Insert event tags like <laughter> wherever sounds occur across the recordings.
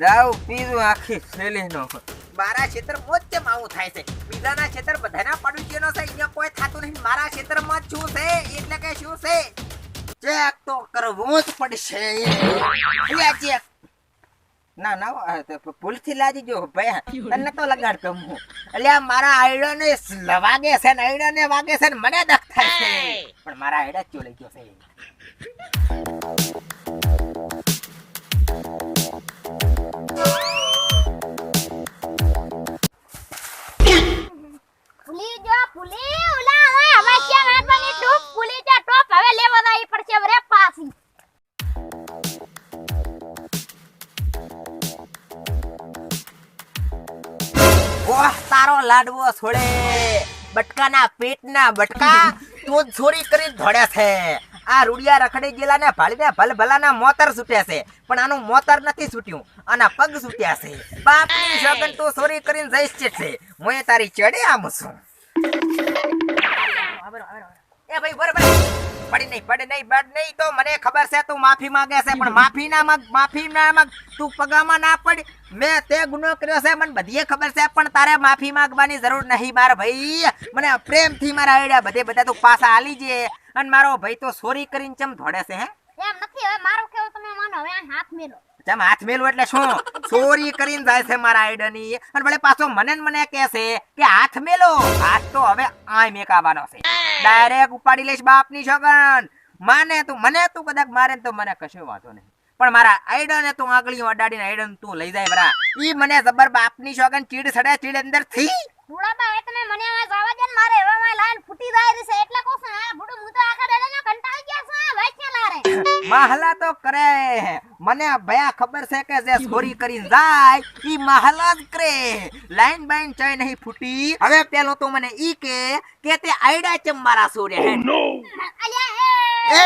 જાવ પીધું આખી થેલી નો મારા ક્ષેત્ર મોજ કેમ આવું થાય છે. બીજાના ક્ષેત્ર બધાના પડોશીઓનો છે અહીંયા કોઈ થાતું નહીં. મારા ક્ષેત્રમાં જ શું છે એટલે કે શું છે? ચેક તો કરવું જ પડશે. ચેક. ના ના ભૂલથી લાજી જો ભાઈ તને તો લગાડતો હું એટલે મારા આયડો ને વાગે છે ને આયડો ને વાગે છે ને મને દખ થાય છે. પણ મારા આયડા જ ચોલી ગયો છે. લાડવો છોડે. બટકાના પેટના બટકા તું છોરી કરી ધોડે છે. આ રૂડિયા રખડી ગયેલા ને ભાળીને ભલ ભલાના મોતર છૂટ્યા છે. પણ આનું મોતર નથી છૂટ્યું આના પગ છૂટ્યા છે. બાપની શગન તું ચોરી કરીને જઈશ છે. છે હું તારી ચડે આમ છું. એ ભાઈ બરાબર. પડી નહીં પડી નહીં બડ નહીં તો મને ખબર છે તું માફી માંગે છે પણ માફી ના માંગ માફી ના માંગ તું પગામાં ના પડ. મેં તે ગુનો કર્યો છે મને બધીએ ખબર છે પણ તારે માફી માંગવાની જરૂર નહીં માર ભાઈ. મને પ્રેમથી મારા આઈડિયા બધે બધા તું પાછા આલી જે. અને મારો ભાઈ તો સોરી કરીને ચમ ધોડે છે હે? એમ નથી હવે મારું કેવું તમે માનો હવે હાથ મેલો. ચમ હાથ મેલું એટલે શું? ચોરી કરીને જાય છે મારા આઈડની અને ભલે પાછો મને મને કહે છે કે હાથ મેલો હાથ તો હવે આ મેકાવાનો છે. ડાયરેક્ટ ઉપાડી લઈશ બાપની છગન. માને તું, મને તું કદાચ મારે તો મને કશો વાંધો નહીં. પણ મારા આઈડને તું આંગળી અડાડીને આઈડન તું લઈ જાય બરા. ઈ મને જબર બાપની છગન ચીડ સડે ચીડ અંદરથી. રૂડાબા હવે તમે મને હવે જવા દે મારે હવે મારી લાઈન ફૂટી જાય છે, એટલે કહું છું બુડું હું તો આખા દાડાનો કંટાળી ગયા છું આ ભાઈ ક્યાં લારે માહલા તો કરે. મને ભયા ખબર છે કે જે ચોરી કરીને જાય ઈ મહલા જ કરે. લાઈન બાઈન ચાય નહીં ફૂટી. હવે પેલો તો મને ઈ કે કે તે આઈડા ચમ મારા સોરે હે. એ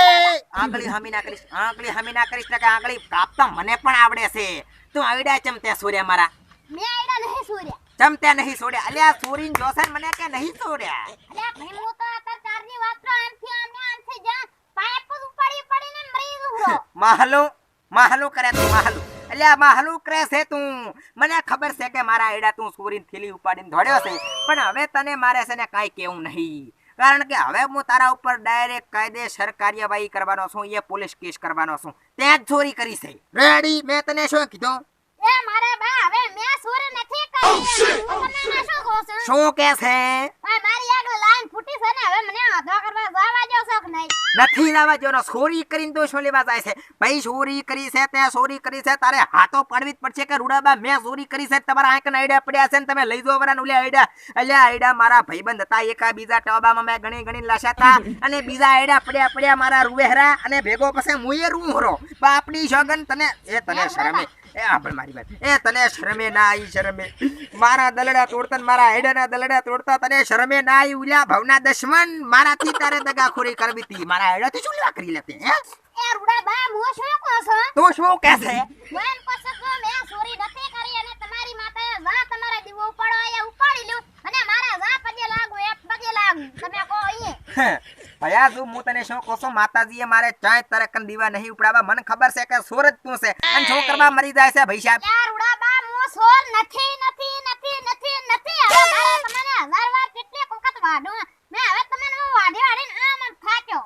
આંગળી હમી ના કરીશ આંગળી હમી ના કરીશ કે આંગળી કાપતા મને પણ આવડે છે. તું આઈડા ચમ તે સોર્યા મારા. મે આઈડા નહીં સોર્યા ચમ તે નહીં સોર્યા અલ્યા સોરીન જોશે મને કે નહીં સોર્યા અલ્યા ભાઈ હું તો અત્યારે ચારની વાત તો આમથી આમને આમથી જા પાઇપ જ ઉપાડી પડીને ગયો માહલું માહલું કરે તું માહલું. આ માહલું કરે છે તું. મને ખબર છે કે મારા આઈડા તું સુરીન થેલી ઉપાડીને દોડ્યો છે. પણ હવે તને મારે છે ને કાંઈ કેવું નહીં. કારણ કે હવે હું તારા ઉપર ડાયરેક્ટ કાયદેસર કાર્યવાહી કરવાનો છું એ પોલીસ કેસ કરવાનો છું. ત્યાં જ ચોરી કરી છે. રેડી મેં તને શું કીધું? એ મારા બા હવે મેં સોરી નથી કરી. શું કે છે આ મારી આગળ લાઈન ફૂટી છે ને હવે હાથો પાડવી જ પડશે કે રૂડાબા મેં ચોરી કરી છે, તમારા આંકના આઈડિયા પડ્યા છે તમે લઈ જો વરાન ઓલે આઈડિયા એટલે આઈડિયા મારા હતા, એકા બીજા ટબામાં મેં ઘણી ઘણી લાશા હતા. અને બીજા આઈડિયા પડ્યા પડ્યા મારા રૂવેહરા અને ભેગો પછી મુયે રૂહરો બાપની શગન તને, એ તને શરમે. એ આપણે મારી વાત. એ તને શરમે ના આવી શરમે. મારા દલડા તોડતા મારા આઈડિયાના દલડા તોડતા તને શરમે ના આવી ઉલ્યા ભવના દશમન. મારાથી તારે દગાખોરી કરવી હતી મારા આઈડિયાથી શું લેવા કરી લેતી હે? એ રૂડા બા હું શું કહું છું? તું શું કહે છે? મેં પછી તો ચોરી નથી કરી અને તમારી માતાએ જા તમારા દીવો ઉપાડો એ ઉપાડી લ્યો અને મારા જા પગે લાગુ એ પગે લાગુ. તમે કહો અહીંયા ભયા તું હું તને શું કહું છું? માતાજીએ મારે ચાય તરકન દીવા નહીં ઉપડાવા મને ખબર છે કે સુરજ તું છે. અને શું મરી જાય છે ભાઈ સાહેબ. યાર ઉડાબા મો સોર નથી નથી નથી નથી નથી. હવે મારે તમને હજાર વાર કેટલી વખત વાઢું મેં હવે તમને હું વાડી વાઢીને આમ આમ થાક્યો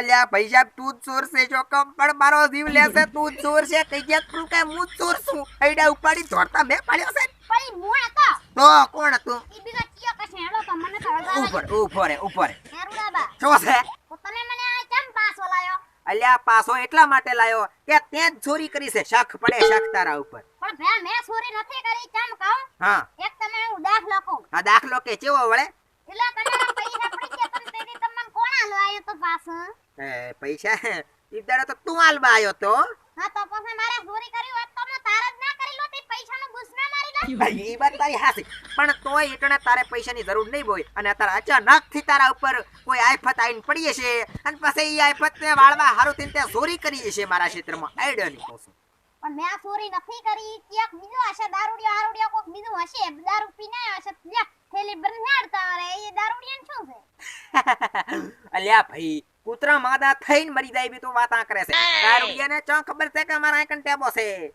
અલ્યા ભાઈ સાહેબ તું જ ચોર છે જો કમ પણ મારો જીવ લેશે તું જ ચોર છે. કઈ ગયા તું કે હું જ ચોર છું? આઈડા ઉપાડી ધોરતા મેં પાડ્યો છે. પણ હું હતો તો કોણ હતું? ઈ બીજો ચિયો કશે? હેડો તો મને તો ઉપર ઉપર ઉપર. હે બા શું છે? તને મને આ કેમ પાસો લાયો? અલ્યા પાસો એટલા માટે લાયો કે તે જ ચોરી કરી છે શખ પડે શખ તારા ઉપર. પણ ભયા મે ચોરી નથી કરી કેમ કહું? હા. એક તમે હું દાખલો કહું. આ દાખલો કે ચેવો વળે? એટલે તમારા પૈસા પડી ગયા તમે તેની તમને કોણ લાયો આયો તો પાછો? એ પૈસા? ઈ તો તું આલવા આવ્યો તો. હા તો પછી મારે ચોરી કરી ના મારી લો ભાઈ, ઈ વાત તારી હાચી. પણ તોય એટલે તારે પૈસાની જરૂર નહીં હોય અને તારા અચાનકથી તારા ઉપર કોઈ આફત આવીને પડી હશે અને પછી ઈ આફત ને વાળવા હારું થઈને તે ચોરી કરી હશે મારા ક્ષેત્રમાં. આઈડિયા કહું છું. પણ મેં આ ચોરી નથી કરી. ક્યાંક બીજો હશે? દારૂડિયો આરૂડિયો કોક બીજું હશે? દારૂ પીને હશે? થેલી બરનાડતા રે એ દારૂડિયાને શું છે? <laughs> અલ્યા ભાઈ કૂતરા માદા થઈને મરી જાય બી તું આ કરે છે. દારૂડિયાને ચો ખબર છે કે અમારા આંકણ ટેબો છે?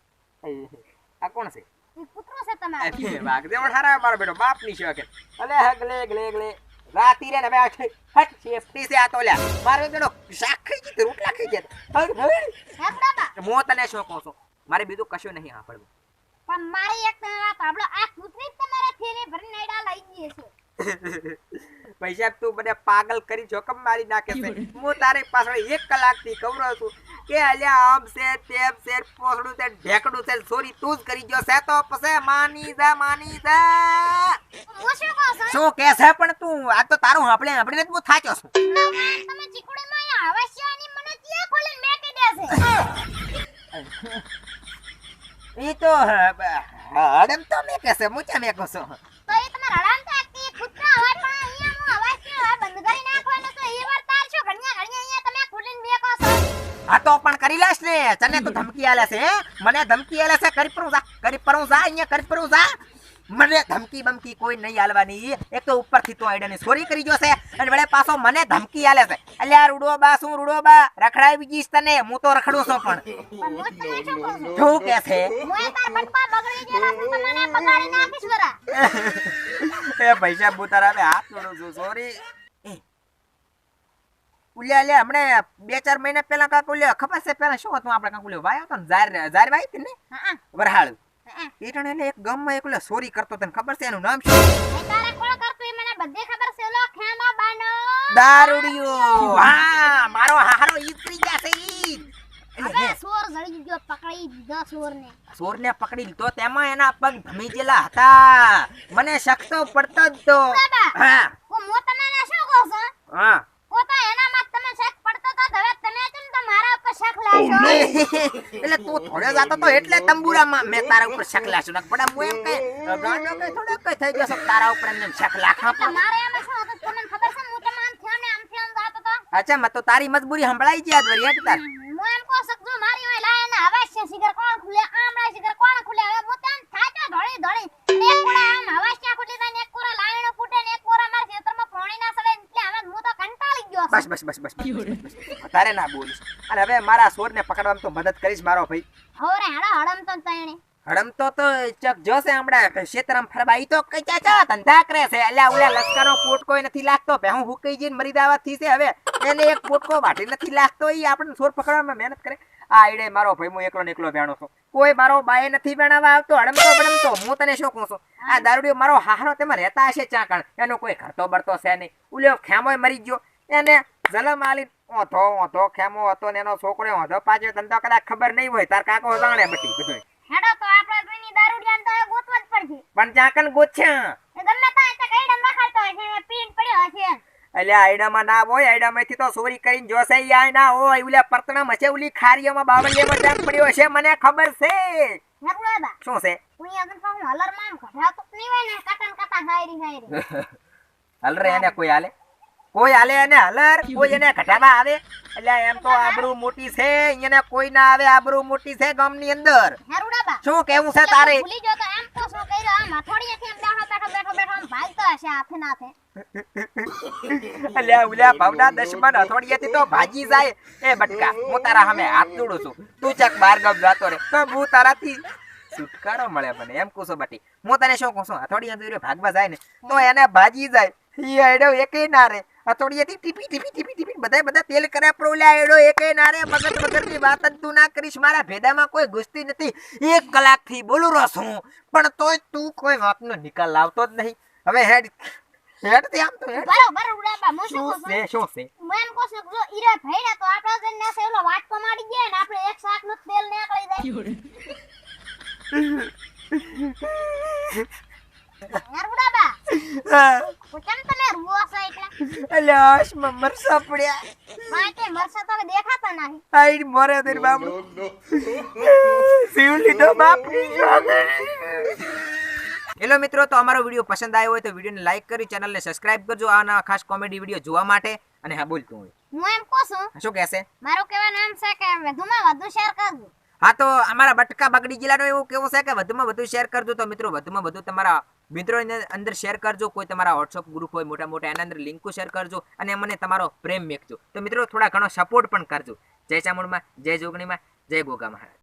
આ કોણ છે? કૂતરો છે તમારો. વાગદે પણ મારો બેટો બાપની સેવા કરે અલે હગલે ગલે ગલે રાતી રે હવે આખી હટ સેફટી છે આ તો લ્યા. મારો બેટો શાક ખાઈ રોટલા ખાઈ ગયા? હટ હટ હે તને શું કહું છું? મારે બીજું કશું નહીં સાંભળવું. પણ મારી એક વાત આ કૂતરી તમારે લઈ ગઈ છે. પૈસા તું મને પાગલ કરી જોખમ મારી નાખે છે. હું તારી પાછળ એક કલાકથી કવરો છું. કે અલ્યા આમ છે, તેમ છે પોસડું છે, ઢેકડું છે, સોરી, તું જ કરી ગયો છે તો પછી માની જા માની જા. શું કે છે પણ તું? આ તો તારું સાંભળે સાંભળીને જ હું થાક્યો છું. તમે મેકી દેશે ઈ તો હડમ તો મેં કહેશે મુચા ક્યાં મેં કહું તો એ તમારે હા તો પણ કરી લેશ ને. તને તો ધમકી આલે છે મને ધમકી આલે છે કરી પરું જા કરી પરું જા અહીંયા કરી પરું જા. મને ધમકી બમકી કોઈ નહીં આલવાની. એક તો ઉપરથી તો આઈડની સોરી કરી જોશે અને વળે પાછો મને ધમકી આલે છે. અલ્યા રૂડો બા શું રૂડો બા? રખડાવી ગઈશ તને હું તો રખડું છું પણ. શું કે છે? <laughs> એ પૈસા બુતાર હાથ જોડું છું સોરી ઉલ્યા લે હમણે બે ચાર મહિના પહેલા કાંક ઉલ્યા ખબર છે પહેલા શું હતું આપણે કાંક ઉલ્યો? વાયો ને જાર જાર વાઈ હતી ને? વરહાળ. હા ઈટણ એટલે એક ગામમાં એકલો સોરી કરતો તને ખબર છે એનું નામ શું? તારે કોણ કરતું? એ મને બધે ખબર છે. લો ખેમા બાનો. દારૂડિયો. હા. મારો હારો ઈ કરી ગયા છે ઈ હવે સોર જડી ગયો પકડી દીધો સોરને. ચોરને પકડી લીધો તેમાં એના પગ ભમી ગયેલા હતા. મને શક તો પડતો જ તો. હા. કો મો તમને શું કહું છું? હા. એટલે તું થોડે જાતો તો એટલે તંબુરામાં મેં તારા ઉપર શક લાશું નક પણ હું એમ કઈ ગાંડો કઈ થોડો કઈ થઈ ગયો તારા ઉપર એમ શક લાખા પણ. મારે એમ શું હતું? તમને ખબર છે હું તમને આમ થયો ને આમ થયો જાતો તો અચ્છા મત તો તારી મજબૂરી સંભળાઈ ગઈ દરી વળી તાર. હું એમ કો શકજો મારી હોય લાય ને હવાસ છે શિખર કોણ ખુલે? આમળા સિગર કોણ ખુલે? હવે હું તેમ થાચો ધોળી ધોળી બસ બસ બસ બસ. તારે ના બોલીશ. અને હવે મારા સોરને પકડવામાં તો મદદ કરીશ મારો ભાઈ. હોરે હાડો હડમ તો તણે હડમ તો તો ચક જોશે હમણાં. ક્ષેત્રમ ફરવા ઈ તો કઈ ચાચા ધંધા કરે છે. અલ્યા ઉલ્યા લશ્કરનો પોટકો નથી લાગતો. ભે હું હુકઈ જઈને મરી દાવાથી છે હવે. એને એક પોટકો વાટી નથી લાગતો ઈ આપણે સોર પકડવામાં મહેનત કરે. આ આઈડે મારો ભાઈ હું એકલો ને એકલો ભેણો છું. કોઈ મારો બાએ નથી ભણાવવા આવતો. હડમતો બડમતો હું તને શું કહું છું? આ દારૂડિયો મારો હારો તેમાં રહેતા હશે ચાકણ. એનો કોઈ ઘરતો બરતો છે નહીં. ઉલ્યો ખેમોય મરી ગયો. એને જલમ આલી ઓથો ઓથો ખેમો હતો ને એનો છોકરો ઓથો પાછો ધંધો કદાચ ખબર નહીં હોય તાર કાકો જાણે બટી બધું હેડો તો આપણે જોઈની દારૂડિયાન તો ગોતવા જ પડશે. પણ જાકન ગોચ્યા? ગમે ત્યાં તે કઈડમ રખાડતો હોય છે પીન પડ્યો હશે એટલે આઈડામાં ના હોય આઈડામાંથી તો ચોરી કરીને જોશે યાય ના હોય ઉલ્યા પરતણા મચે ઉલી ખારીઓમાં બાવળીયામાં ચાક પડ્યો છે મને ખબર છે. શું છે? હલર પાછું ઘટાતો નહીં હોય ને કાટા ને હાયરી હાયરી. <laughs> હલરે એને કોઈ હાલે? કોઈ હાલે એને હલર કોઈ એને ઘટાડા આવે. એટલે એમ તો આબરૂ મોટી છે એને કોઈ ના આવે આબરૂ મોટી છે ગામની અંદર શું કેવું છે તારે? ભૂલી ગયો તો એમ તો શું કર્યો? આમ હથોડીએથી આમ બેઠો બેઠો બેઠો બેઠો આમ ભાગતો હશે હાથે નાથે અલ્યા ઉલ્યા ભાવના દશમન હથોડીએથી તો ભાજી જાય. એ બટકા હું તારા સામે હાથ જોડું છું. તું ચક બાર ગામ જાતો રે તો હું તારાથી છુટકારો મળે મને. એમ કુસો છું બટી હું તને શું કહું છું? હથોડીએ તો ભાગવા જાય ને તો એને ભાજી જાય. એ એકે ના રે હથોડીએથી ટીપી ટીપી ટીપી ટીપી બધા બધા તેલ કર્યા પ્રોલ્યા એડો એક ના રે મગર મગરની વાત જ તું ના કરીશ. મારા ભેદામાં કોઈ ઘૂસતી નથી. એક કલાકથી બોલું રસ હું પણ તોય તું કોઈ વાતનો નિકાલ લાવતો જ નહીં. હવે હેડ હેડ તે આમ તો હેડ. બરોબર રૂડાબા હું શું છે? શું છે? હું એમ કહું છું કે જો ઈરા ભઈડા તો આપણા જણ ના સેલો વાટ પમાડી ગયા ને આપણે એક શાકનું તેલ નીકળી જાય. <laughs> હેલો મિત્રો તો અમારો વીડિયો પસંદ આવ્યો હોય તો વિડીયોને લાઈક કરી ચેનલને સબસ્ક્રાઇબ કરજો. આના ખાસ કોમેડી વીડિયો જોવા માટે અને હા બોલતું હોય. હું એમ કહું છું શું કહેશે? મારું કહેવાનું એમ છે કે વધુમાં વધુ શેર કરજો. હા તો અમારા બટકા બગડી જિલ્લાનો એવું કેવું છે કે વધુમાં વધુ શેર કરજો? તો મિત્રો વધુમાં વધુ તમારા મિત્રોની અંદર શેર કરજો. કોઈ તમારા વોટ્સઅપ ગ્રુપ હોય, મોટા મોટા, એના અંદર લિંકો શેર કરજો અને મને તમારો પ્રેમ મેકજો. તો મિત્રો, થોડા ઘણો સપોર્ટ પણ કરજો. જય ચામુંડમાં, જય જોગણીમાં, જય ગોગા મહારાજ